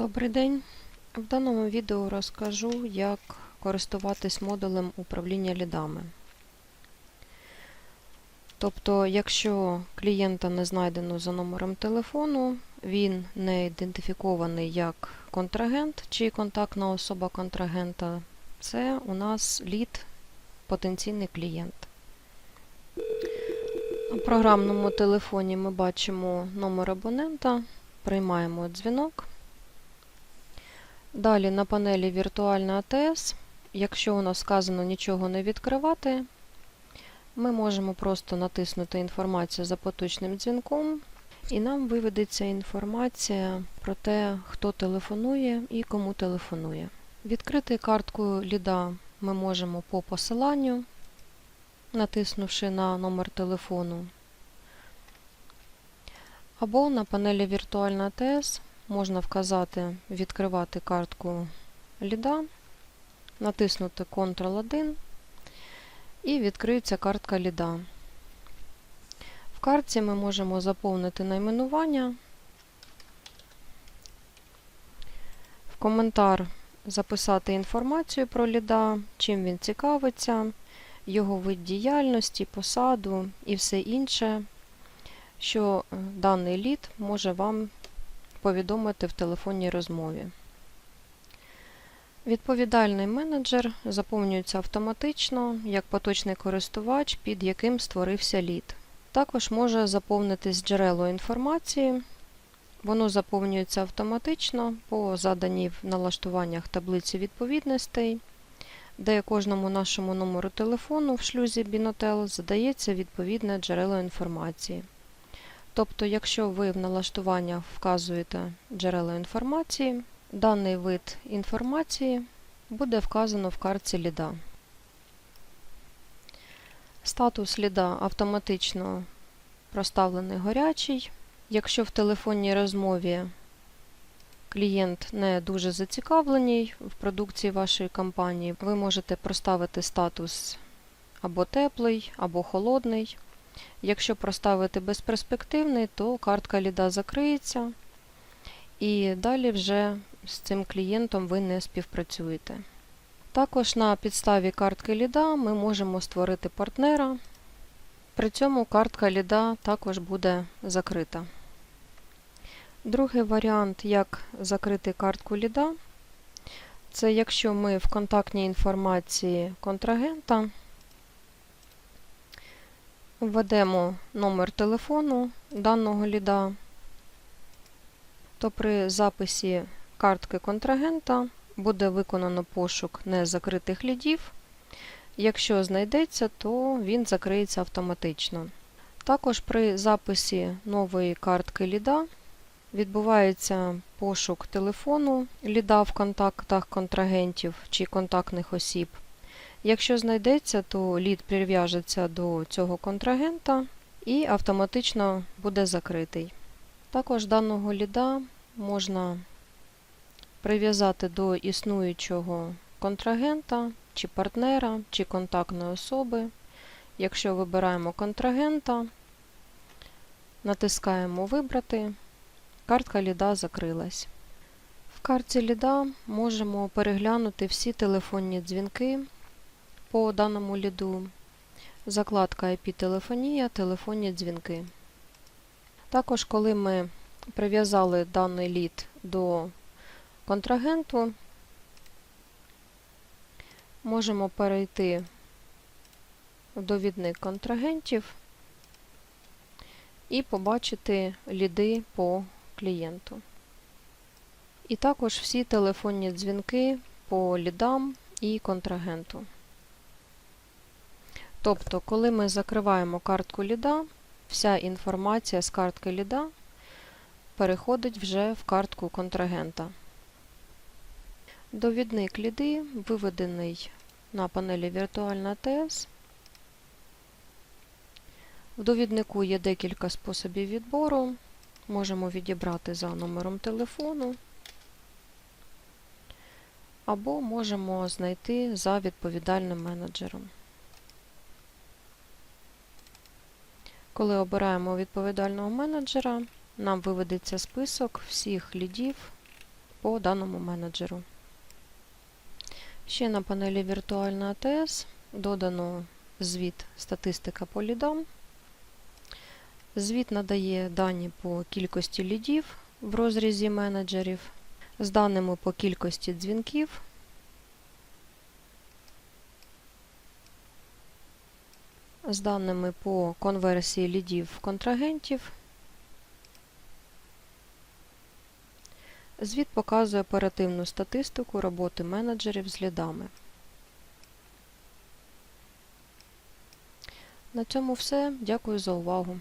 Добрий день. В даному відео розкажу, як користуватись модулем управління лідами. Тобто, якщо клієнта не знайдено за номером телефону, він не ідентифікований як контрагент чи контактна особа контрагента, це у нас лід потенційний клієнт. У програмному телефоні ми бачимо номер абонента, приймаємо дзвінок. Далі на панелі Віртуальна АТС, якщо у нас сказано нічого не відкривати, ми можемо просто натиснути інформацію за поточним дзвінком, і нам виведеться інформація про те, хто телефонує і кому телефонує. Відкрити картку ліда ми можемо по посиланню, натиснувши на номер телефону, або на панелі Віртуальна АТС можна вказати відкривати картку ліда, натиснути Ctrl-1 і відкриється картка ліда. В картці ми можемо заповнити найменування, в коментар записати інформацію про ліда, чим він цікавиться, його вид діяльності, посаду і все інше, що е, даний лід може вам повідомити в телефонній розмові. Відповідальний менеджер заповнюється автоматично як поточний користувач, під яким створився лід. Також може заповнитись джерело інформації. Воно заповнюється автоматично по заданій в налаштуваннях таблиці відповідностей, де кожному нашому номеру телефону в шлюзі Binotel задається відповідне джерело інформації. Тобто, якщо ви в налаштуваннях вказуєте джерело інформації, даний вид інформації буде вказано в картці ліда. Статус ліда автоматично проставлений горячий. Якщо в телефонній розмові клієнт не дуже зацікавлений в продукції вашої компанії, ви можете проставити статус або теплий, або холодний. Якщо проставити безперспективний, то картка ліда закриється, і далі вже з цим клієнтом ви не співпрацюєте. Також на підставі картки ліда ми можемо створити партнера. При цьому картка ліда також буде закрита. Другий варіант, як закрити картку ліда, це якщо ми в контактній інформації контрагента введемо номер телефону даного ліда, то при записі картки контрагента буде виконано пошук незакритих лідів. Якщо знайдеться, то він закриється автоматично. Також при записі нової картки ліда відбувається пошук телефону ліда в контактах контрагентів чи контактних осіб. Якщо знайдеться, то лід прив'яжеться до цього контрагента і автоматично буде закритий. Також даного ліда можна прив'язати до існуючого контрагента, чи партнера, чи контактної особи. Якщо вибираємо контрагента, натискаємо Вибрати, картка ліда закрилась. В картці ліда можемо переглянути всі телефонні дзвінки по даному ліду, закладка IP-телефонія, телефонні дзвінки. Також, коли ми прив'язали даний лід до контрагенту, можемо перейти в довідник контрагентів і побачити ліди по клієнту. І також всі телефонні дзвінки по лідам і контрагенту. Тобто, коли ми закриваємо картку ліда, вся інформація з картки ліда переходить вже в картку контрагента. Довідник ліди виведений на панелі Віртуальна АТС. В довіднику є декілька способів відбору. Можемо відібрати за номером телефону, або можемо знайти за відповідальним менеджером. Коли обираємо відповідального менеджера, нам виведеться список всіх лідів по даному менеджеру. Ще на панелі Віртуальна АТС додано звіт статистика по лідам. Звіт надає дані по кількості лідів в розрізі менеджерів, з даними по кількості дзвінків, з даними по конверсії лідів контрагентів. Звіт показує оперативну статистику роботи менеджерів з лідами. На цьому все. Дякую за увагу.